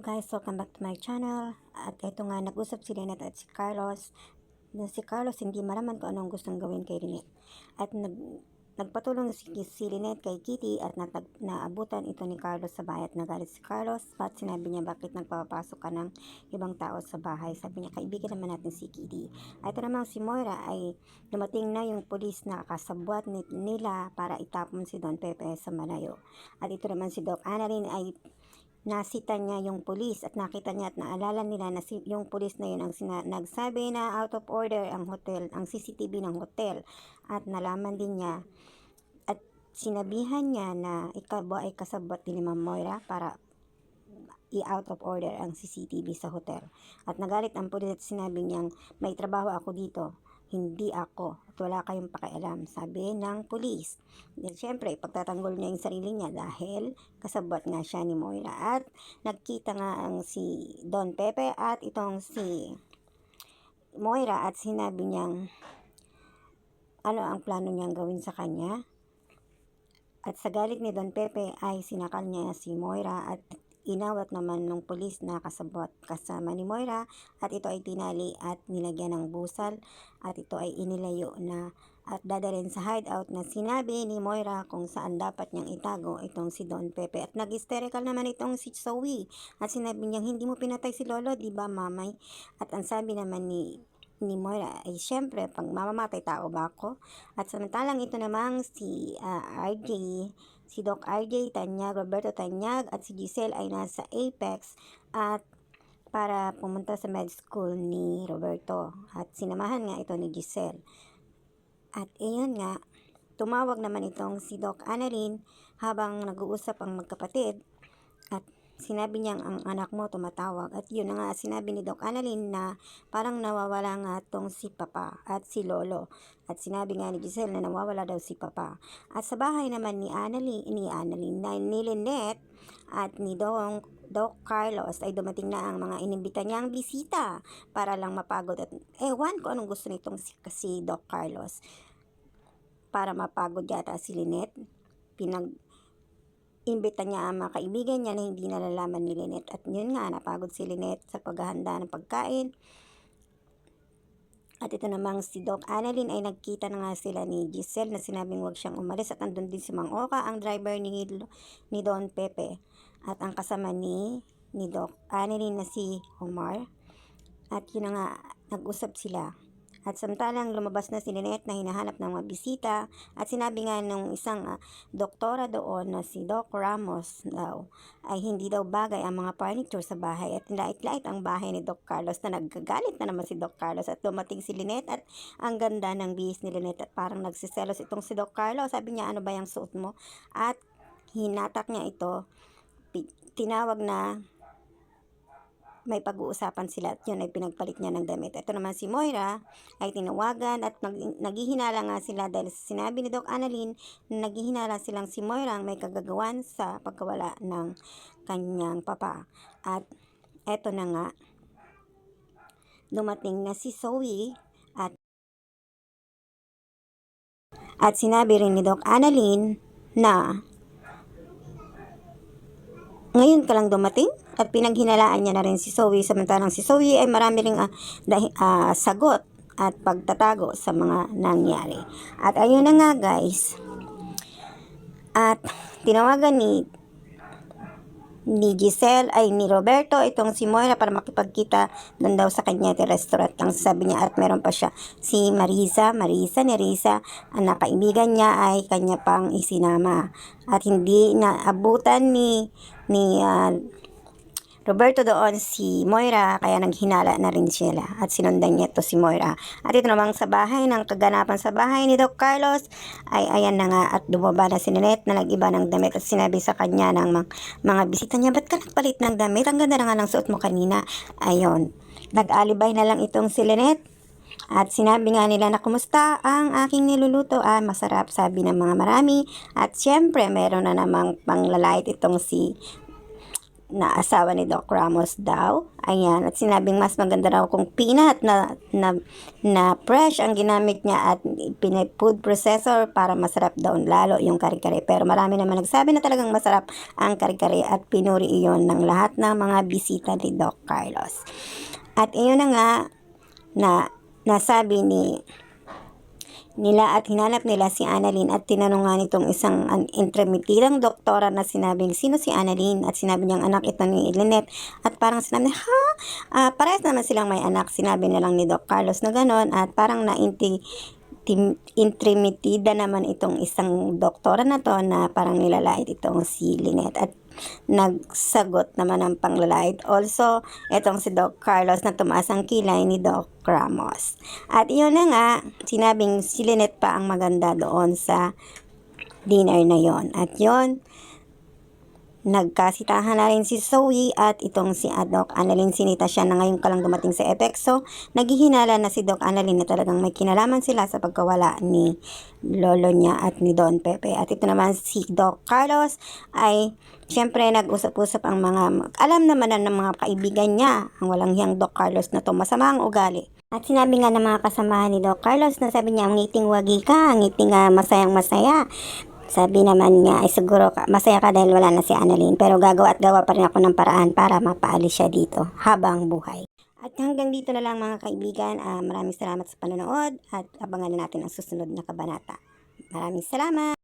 guys, welcome back to my channel. At ito nga, nag-usap si Lynette at si Carlos. Na si Carlos hindi malaman kung anong gustong gawin kay Lynette. At nag, nagpatulong si, si Lynette kay Kitty at nat, naabutan ito ni Carlos sa bahay at nagalit si Carlos. At sinabi niya bakit nagpapasok ka ng ibang tao sa bahay. Sabi niya, kaibigan naman natin si Kitty. At ito namang si Moira ay dumating na yung pulis na kasabwat ni, nila para itapon si Don Pepe sa malayo. At ito naman si Doc Annalyn ay nasita niya yung pulis at nakita niya at naalala nila na si, yung pulis na yun ang sina, nagsabi na out of order ang hotel, ang CCTV ng hotel at nalaman din niya at sinabihan niya na ikaw ay kasabot ni Ma'am Moira para i-out of order ang CCTV sa hotel. At nagalit ang pulis at sinabi niyang may trabaho ako dito hindi ako at wala kayong pakialam, sabi ng pulis. Then, syempre, pagtatanggol niya yung sarili niya dahil kasabot nga siya ni Moira. At nagkita nga ang si Don Pepe at itong si Moira at sinabi niyang ano ang plano niyang gawin sa kanya. At sa galit ni Don Pepe ay sinakal niya si Moira at inawat naman ng pulis na kasabot kasama ni Moira at ito ay tinali at nilagyan ng busal at ito ay inilayo na at dadalhin sa hideout na sinabi ni Moira kung saan dapat niyang itago itong si Don Pepe. At nag-hysterical naman itong si Zoe at sinabi niyang hindi mo pinatay si Lolo di ba mamay? At ang sabi naman ni ni Moira ay syempre pag mamamatay tao ba ako? At samantalang ito namang si uh, RJ si Doc RJ Tanyag, Roberto Tanyag at si Giselle ay nasa Apex at para pumunta sa med school ni Roberto at sinamahan nga ito ni Giselle. At iyon nga, tumawag naman itong si Doc Annalyn habang nag-uusap ang magkapatid at sinabi niyang ang anak mo tumatawag. At yun na nga, sinabi ni Doc Annalyn na parang nawawala nga tong si Papa at si Lolo. At sinabi nga ni Giselle na nawawala daw si Papa. At sa bahay naman ni Annalyn, ni Annalyn, na ni Lynette at ni Dong Doc Carlos ay dumating na ang mga inimbita niyang bisita para lang mapagod at ewan ko anong gusto nitong si, si Doc Carlos para mapagod yata si Lynette pinag imbita niya ang mga kaibigan niya na hindi nalalaman ni Lynette. At yun nga, napagod si Lynette sa paghahanda ng pagkain. At ito namang si Doc Annalyn ay nagkita na nga sila ni Giselle na sinabing huwag siyang umalis at andun din si Mang Oka, ang driver ni, ni Don Pepe. At ang kasama ni, ni Doc Annalyn na si Omar. At yun na nga, nag-usap sila. At samantalang lumabas na si Lynette na hinahanap ng mga bisita at sinabi nga nung isang uh, doktora doon na si Doc Ramos daw ay hindi daw bagay ang mga furniture sa bahay at lait-lait ang bahay ni Doc Carlos na nagagalit na naman si Doc Carlos at dumating si Lynette at ang ganda ng bihis ni Lynette at parang nagsiselos itong si Doc Carlos. Sabi niya ano ba yung suot mo? At hinatak niya ito tinawag na may pag-uusapan sila at yun ay pinagpalit niya ng damit. Ito naman si Moira ay tinawagan at nag, naghihinala nga sila dahil sinabi ni Doc Annalyn na naghihinala silang si Moira ang may kagagawan sa pagkawala ng kanyang papa. At eto na nga, dumating na si Zoe at at sinabi rin ni Doc Annalyn na ngayon ka lang dumating at pinaghinalaan niya na rin si Zoe samantalang si Zoe ay marami ring uh, uh, sagot at pagtatago sa mga nangyari. At ayun na nga guys. At tinawagan ni ni Giselle ay ni Roberto itong si Moira para makipagkita doon daw sa kanya at restaurant ang sabi niya at meron pa siya si Marisa Marisa ni Risa ang nakaibigan niya ay kanya pang isinama at hindi na abutan ni ni uh, Roberto doon si Moira kaya naghinala na rin sila at sinundan niya to si Moira. At ito namang sa bahay ng kaganapan sa bahay ni Doc Carlos ay ayan na nga at dumaba na si Ninette na nag-iba ng damit at sinabi sa kanya ng mga, mga bisita niya, ba't ka nagpalit ng damit? Ang ganda na nga ng suot mo kanina. Ayun, nag-alibay na lang itong si Lynette at sinabi nga nila na kumusta ang aking niluluto. Ah, masarap sabi ng mga marami. At syempre, meron na namang panglalait itong si na asawa ni Doc Ramos daw. Ayan, at sinabing mas maganda raw kung peanut na, na, na fresh ang ginamit niya at pinay-food processor para masarap daw lalo yung kare-kare. Pero marami naman nagsabi na talagang masarap ang kare-kare at pinuri iyon ng lahat ng mga bisita ni Doc Carlos. At iyon na nga na nasabi ni nila at hinanap nila si Annalyn at tinanong nga nitong isang an- intermitidang doktora na sinabing sino si Annalyn? At sinabi niyang anak ito ni Lynette. At parang sinabi niya, ha? Ah, parehas naman silang may anak. Sinabi na lang ni Doc Carlos na ganon. At parang nainti intrimitida naman itong isang doktora na to na parang nilalait itong si Lynette. At nagsagot naman ang panglalait. Also, itong si Doc Carlos na tumaas ang kilay ni Doc Ramos. At iyon na nga, sinabing si Lynette pa ang maganda doon sa dinner na yon. At yon, nagkasitahan na rin si Zoe at itong si Doc Annalyn sinita siya na ngayon ka lang dumating sa Epexo. Naghihinala na si Doc Annalyn na talagang may kinalaman sila sa pagkawala ni lolo niya at ni Don Pepe. At ito naman si Doc Carlos ay Siyempre, nag-usap-usap ang mga, alam naman na ng mga kaibigan niya, ang walang hiyang Doc Carlos na to, masama ang ugali. At sinabi nga ng mga kasamahan ni Doc Carlos na sabi niya, ang ngiting wagi ka, ang ngiting ah, masayang masaya. Sabi naman niya, ay siguro ka, masaya ka dahil wala na si Annalyn, pero gagawa at gawa pa rin ako ng paraan para mapaalis siya dito habang buhay. At hanggang dito na lang mga kaibigan, ah, maraming salamat sa panonood at abangan na natin ang susunod na kabanata. Maraming salamat!